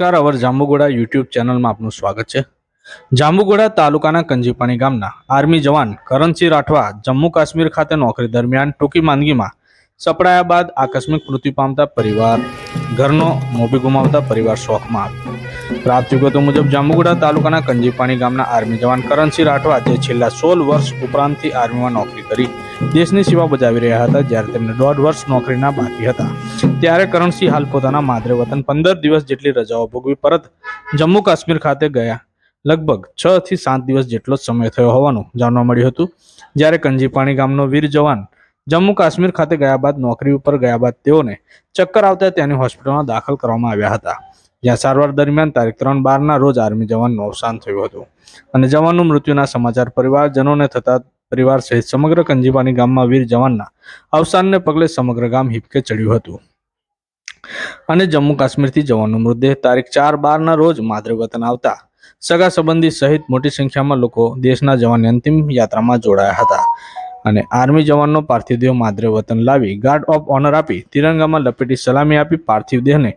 નમસ્કાર. અવર જાંબુગોડા યુટ્યુબ ચેનલમાં આપનું સ્વાગત છે. જાંબુગોડા તાલુકાના કંજીપાણી ગામના આર્મી જવાન કરણસિંહ રાઠવા જમ્મુ કાશ્મીર ખાતે નોકરી દરમિયાન ટૂંકી માંદગીમાં સપડાયા બાદ આકસ્મિક મૃત્યુ પામતા પરિવાર ઘરનો મોભી ગુમાવતા પરિવાર શોખમાં આવ્યો. પ્રાપ્ત વિગતો મુજબ જાંબુગુડા તાલુકાના કંજીપાણી ગામના આર્મી જવાન કરણસિંહ રાઠવા જે છેલ્લા સોળ વર્ષ ઉપરાંતથી આર્મીમાં નોકરી કરી દેશની સેવા બજાવી રહ્યા હતા, જ્યારે તેમને દોઢ વર્ષ નોકરીના બાકી હતા. ત્યારે કરણસિંહ હાલ પોતાના માદરે વતન પંદર દિવસ જેટલી રજાઓ ભોગવી પરત જમ્મુ કાશ્મીર ખાતે ગયા. લગભગ છ થી સાત દિવસ જેટલો સમય થયો હોવાનું જાણવા મળ્યું હતું. જ્યારે કંજીપાણી ગામનો વીર જવાન જમ્મુ કાશ્મીર ખાતે ગયા બાદ નોકરી ઉપર ગયા બાદ તેઓને ચક્કર આવતા તેની હોસ્પિટલમાં દાખલ કરવામાં આવ્યા હતા. જ્યાં સારવાર દરમિયાન તારીખ ત્રણ બારના રોજ આર્મી જવાનનું અવસાન થયું હતું. અને જવાનનું મૃત્યુના સમાચાર પરિવારજનોને થતા પરિવાર સહિત સમગ્ર કંજીવાની ગામમાં વીર જવાનના અવસાનને પગલે સમગ્ર ગામ હિપકે ચડ્યું હતું. અને જમ્મુ કાશ્મીરથી જવાનનો મૃતદેહ તારીખ ચાર બારના રોજ માદરે વતન આવતા સગા સંબંધી સહિત મોટી સંખ્યામાં લોકો દેશના જવાનની અંતિમ યાત્રામાં જોડાયા હતા. અને આર્મી જવાનનો પાર્થિવ દેહ માદરે વતન લાવી ગાર્ડ ઓફ ઓનર આપી તિરંગામાં લપેટી સલામી આપી પાર્થિવ દેહને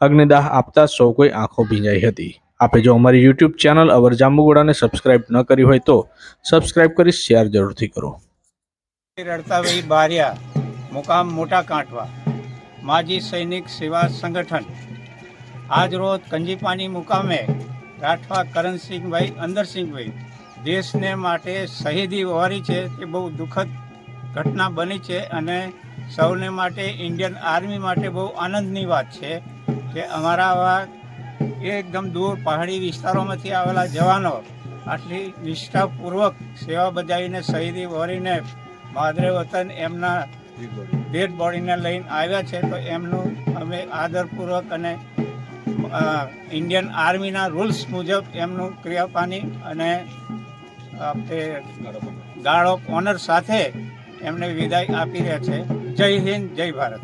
અગ્નિદાહ આપતા સૌ કોઈ આંખો ભીંજાઈ હતી. આપે જો અમારી યુટ્યુબ ચેનલ અવર જાંબુગોડાને સબસ્ક્રાઇબ ન કરી હોય તો સબસ્ક્રાઇબ કરી શેર જરૂરથી કરો. રડતાભાઈ બારિયા, મુકામ મોટા કાંઠવા. માજી સૈનિક સેવા સંગઠન. આજ રોજ કંજીપાની મુકામે રાઠવા કરણસિંહભાઈ, અંદરસિંહભાઈ. દેશને માટે શહીદી વહારી છે, તે બહુ દુઃખદ ઘટના બની છે અને સૌને માટે ઇન્ડિયન આર્મી માટે બહુ આનંદની વાત છે. કે અમારા આવા એકદમ દૂર પહાડી વિસ્તારોમાંથી આવેલા જવાનો આટલી નિષ્ઠાપૂર્વક સેવા બજાવીને શહીદી વરીને માદરે વતન એમના ડેડ બોડીને લઈને આવ્યા છે, તો એમનું અમે આદરપૂર્વક અને ઇન્ડિયન આર્મીના રૂલ્સ મુજબ એમનું ક્રિયાપાની અને આપણે ઓફ ઓનર સાથે એમને વિદાય આપી રહ્યા છે. જય હિન્દ, જય ભારત.